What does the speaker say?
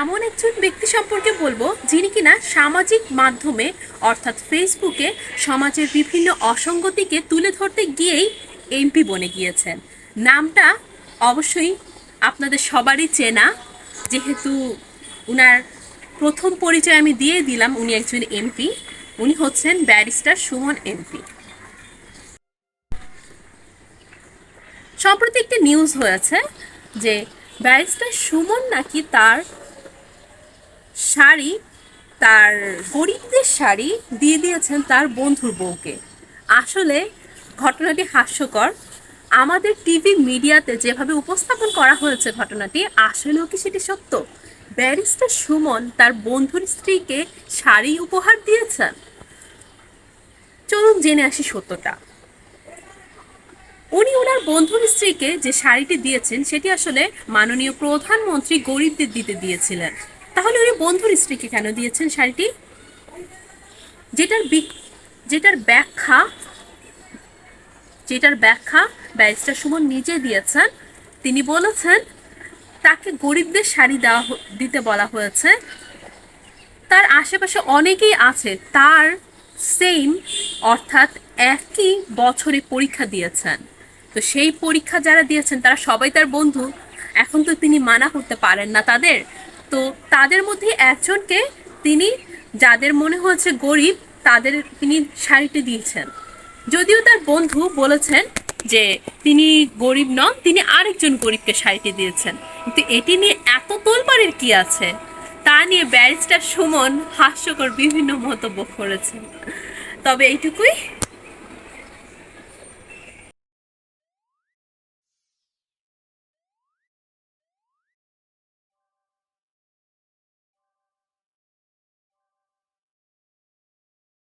এমন একজন ব্যক্তি সম্পর্কে বলব যিনি কিনা সামাজিক মাধ্যমে, অর্থাৎ ফেসবুকে সমাজের বিভিন্ন অসঙ্গতিকে তুলে ধরতে গিয়েই এমপি বনে গিয়েছেন। নামটা অবশ্যই আপনাদের সবারই চেনা। যেহেতু উনার প্রথম পরিচয় আমি দিয়ে দিলাম, উনি একজন এমপি উনি হচ্ছেন ব্যারিস্টার সুমন এমপি সম্প্রতি একটি নিউজ হয়েছে যে ব্যারিস্টার সুমন নাকি তার শাড়ি, তার গরিবদের শাড়ি দিয়ে দিয়েছেন তার বন্ধুর বউকে। আসলে ঘটনাটি হাস্যকর। আমাদের টিভি মিডিয়াতে যেভাবে উপস্থাপন করা হয়েছে ঘটনাটি, আসলেও কি সেটি সত্য? ব্যারিস্টার সুমন তার বন্ধুর স্ত্রীকে শাড়ি উপহার দিয়েছেন? চলুন জেনে আসি সত্যটা। উনি ওনার বন্ধুর স্ত্রীকে যে শাড়িটি দিয়েছেন, সেটি আসলে মাননীয় প্রধানমন্ত্রী গরিবদের দিতে দিয়েছিলেন। তাহলে উনি বন্ধুর স্ত্রীকে কেন দিয়েছেন শাড়িটি? যেটার যেটার ব্যাখ্যা যেটার ব্যাখ্যা ব্যারিস্টার সুমন নিজে দিয়েছেন, তিনি বলেছেন, তাকে গরিবদের শাড়ি দেওয়া দিতে বলা হয়েছে। তার আশেপাশে অনেকেই আছে, তার সেম অর্থাৎ একই বছরে পরীক্ষা দিয়েছেন। তো সেই পরীক্ষা যারা দিয়েছেন, তারা সবাই তার বন্ধু। এখন তো তিনি মানা করতে পারেন না তাদের। তো তাদের মধ্যে একজনকে তিনি, যাদের মনে হয়েছে গরিব, তাদের তিনি শাড়িটি দিয়েছেন। যদিও তার বন্ধু বলেছেন যে তিনি গরিব নন, তিনি আরেকজন গরিবকে শাড়িটি দিয়েছেন। কিন্তু এটি নিয়ে এত তোলপাড়ের কি আছে? তা নিয়ে ব্যারিস্টার সুমন হাস্যকর বিভিন্ন মন্তব্য করেছেন। তবে এইটুকুই।